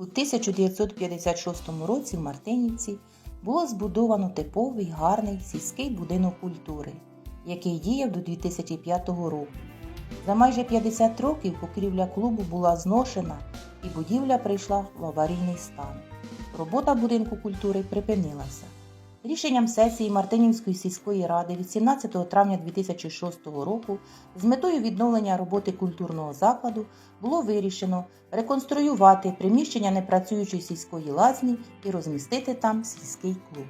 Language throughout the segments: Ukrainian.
У 1956 році в Мартинівці було збудовано типовий гарний сільський будинок культури, який діяв до 2005 року. За майже 50 років покрівля клубу була зношена і будівля прийшла в аварійний стан. Робота будинку культури припинилася. Рішенням сесії Мартинівської сільської ради від 17 травня 2006 року з метою відновлення роботи культурного закладу було вирішено реконструювати приміщення непрацюючої сільської лазні і розмістити там сільський клуб.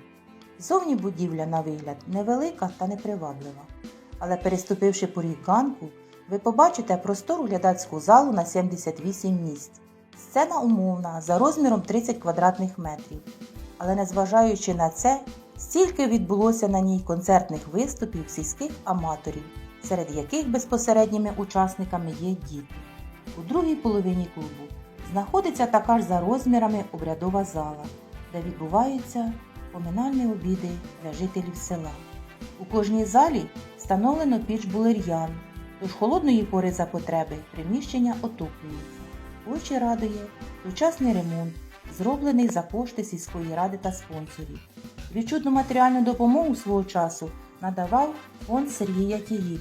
Зовні будівля, на вигляд, невелика та неприваблива. Але переступивши поріг ганку, ви побачите простору глядацьку залу на 78 місць. Сцена умовна за розміром 30 квадратних метрів. Але незважаючи на це, стільки відбулося на ній концертних виступів сільських аматорів, серед яких безпосередніми учасниками є діти. У другій половині клубу знаходиться така ж за розмірами обрядова зала, де відбуваються поминальні обіди для жителів села. У кожній залі встановлено піч булер'ян, тож холодної пори за потреби приміщення отоплюються. Очі радує сучасний ремонт, зроблений за кошти сільської ради та спонсорів. Відчутну матеріальну допомогу свого часу надавав фонд Сергія Тігіп.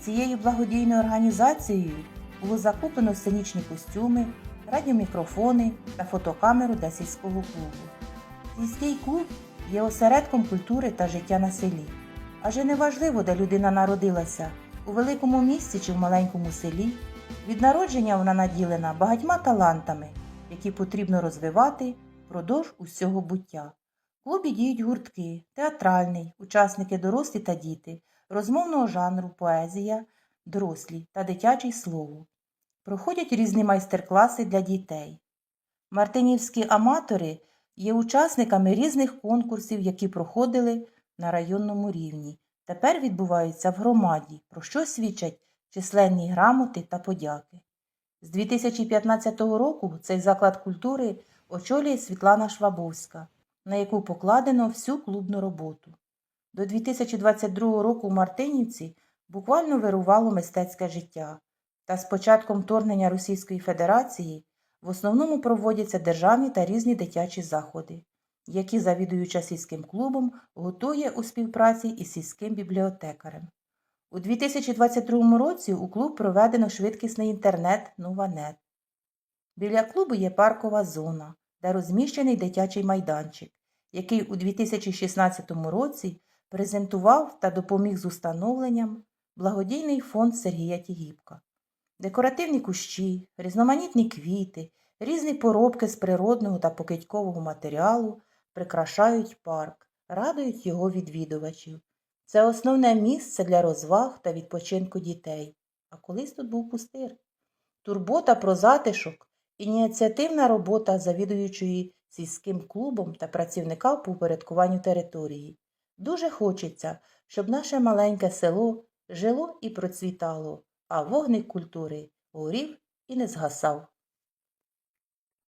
Цією благодійною організацією було закуплено сценічні костюми, радіомікрофони та фотокамеру для сільського клубу. Сільський клуб є осередком культури та життя на селі. Адже неважливо, де людина народилася у великому місті чи в маленькому селі. Від народження вона наділена багатьма талантами, які потрібно розвивати впродовж усього буття. В клубі діють гуртки, театральний, учасники дорослі та діти, розмовного жанру, поезія, дорослі та дитячий слово. Проходять різні майстер-класи для дітей. Мартинівські аматори є учасниками різних конкурсів, які проходили на районному рівні. Тепер відбуваються в громаді, про що свідчать численні грамоти та подяки. З 2015 року цей заклад культури очолює Світлана Швабовська, на яку покладено всю клубну роботу. До 2022 року в Мартинівці буквально вирувало мистецьке життя, та з початком вторгнення Російської Федерації в основному проводяться державні та різні дитячі заходи, які завідуюча сільським клубом готує у співпраці із сільським бібліотекарем. У 2022 році у клуб проведено швидкісний інтернет Нуванет. Біля клубу є паркова зона, де розміщений дитячий майданчик, який у 2016 році презентував та допоміг з установленням благодійний фонд Сергія Тігіпка. Декоративні кущі, різноманітні квіти, різні поробки з природного та покидькового матеріалу прикрашають парк, радують його відвідувачів. Це основне місце для розваг та відпочинку дітей. А колись тут був пустир. Турбота про затишок, ініціативна робота завідуючої сільським клубом та працівника по упорядкуванню території. Дуже хочеться, щоб наше маленьке село жило і процвітало, а вогник культури горів і не згасав.